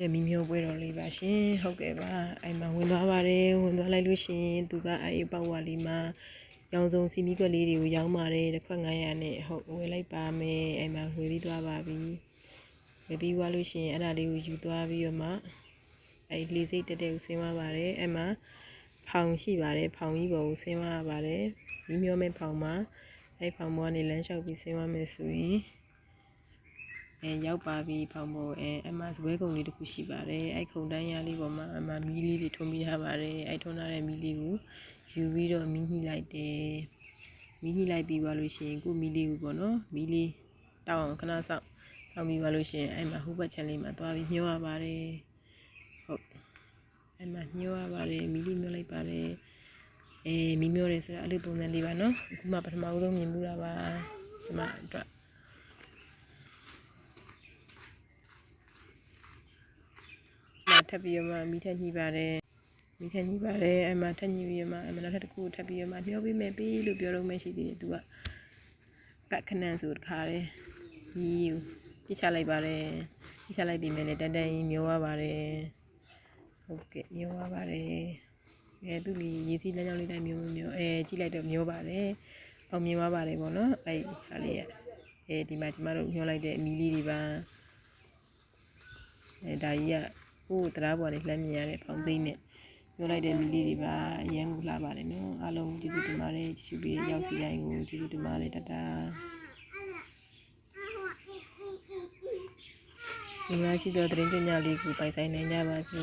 တဲ့မိမျိုးပွဲတော်လေးပါရှင်ဟုတ်ကဲ့ပါအဲ့မှာဝင်သွားပါတယ်ဝင်သွားလိုက်လို့ရှိရင်သူကအဲ့ဒီပေါက်ဝါလေးမှာရောင်စုံစီမီကွက်လေးတွေကိုရောင်းပါတယ်တစ်ခွက်900နဲ့ဟုတ်ဝယ်လိုက်ပါမယ်အဲ့မှာဝယ်ပြီးသွားပါပြီဝယ်ပြီးသွားလို့ရှိရင်အဲ့ဒါလေးကိုယူသွားပြီးတော့မှအဲ့ဒီလေးစိတ်တက်တဲ့ကိုဆင်းသွားပါတယ်အဲ့မှာဖောင်ရှိပါတယ်ဖောင်ကြီးပေါ်ကိုဆင်းသွားပါတယ်မိမျိုးမဲ့ဖောင်မှာအဲ့ဖောင်ပေါ်ကနေလမ်းလျှောက်ပြီးဆင်းသွားမယ်ဆိုရင် အဲရောက်ပါပြီဖောင်ပေါ်အဲအမစပွဲကုံလေးတစ်ခုရှိပါတယ်အဲခုံတန်းရလေးပေါ်မှာအမမီးလေးတွေထုံးပြီးထားပါတယ်အဲထုံးထားတဲ့မီးလေးကိုယူပြီးတော့မီးညှိလိုက်တယ်မီးညှိလိုက်ပြီးသွားလို့ရှိရင်ကိုမီးလေးကိုပေါ့နော်မီးလေးတောက်အောင်ခဏဆောက်ဆောက်ပြီးသွားလို့ရှိရင်အဲမှာဟိုဘက်ချန်လေးမှာသွားပြီးညှိုးရပါတယ်ဟုတ်အဲမှာညှိုးရပါတယ်မီးလေးညှိုးလိုက်ပါတယ်အဲမီးမျောတယ်ဆိုတာအဲ့လိုပုံစံလေးပါနော်အခုမှပထမဦးဆုံးမြင်မှုတာပါဒီမှာအတွက် ထပ်ပြီးတော့မှမိထက်ညှိပါတယ်မိထက်ညှိပါတယ်အဲ့မှာထပ်ညှိပြီးတော့မှအဲ့မှာနောက်ထပ်တစ်ခုထပ်ပြီးတော့မှညှောပေးမယ်ပြီလို့ပြောတော့မှရှိသေးတယ်သူကကတ်ခဏန်ဆိုတခါတယ်ဒီကိုပြစ်ချလိုက်ပါတယ်ပြစ်ချလိုက်ပြီးမယ်လေတန်တန်ကြီးမျောရပါတယ်ဟုတ်ကဲ့မျောရပါတယ်အဲသူလီရေးစီးလမ်းကြောင်းလေးတိုင်းမျောမျောအဲကြည့်လိုက်တော့မျောပါတယ်အောင်မြင်သွားပါတယ်ပေါ့နော်အဲ့ဟာလေးရအဲဒီမှာကျမတို့မျောလိုက်တဲ့အမီလေးတွေပါအဲဒါကြီးက ဟိုတရားပေါ်နေလှမ်းမြင်ရတဲ့ဖောင်သိမ်းနဲ့ပြောလိုက်တဲ့မီလေးတွေပါအရန်ကိုလှပါတယ်နော်အားလုံးကျေးဇူးတင်ပါတယ်ကျေးဇူးပေးရောက်စီတိုင်းကိုကျေးဇူးတင်ပါတယ်တတဒီမှာရှိသောသတင်းပညာလေးကိုပိုင်ဆိုင်နိုင်ကြပါစေ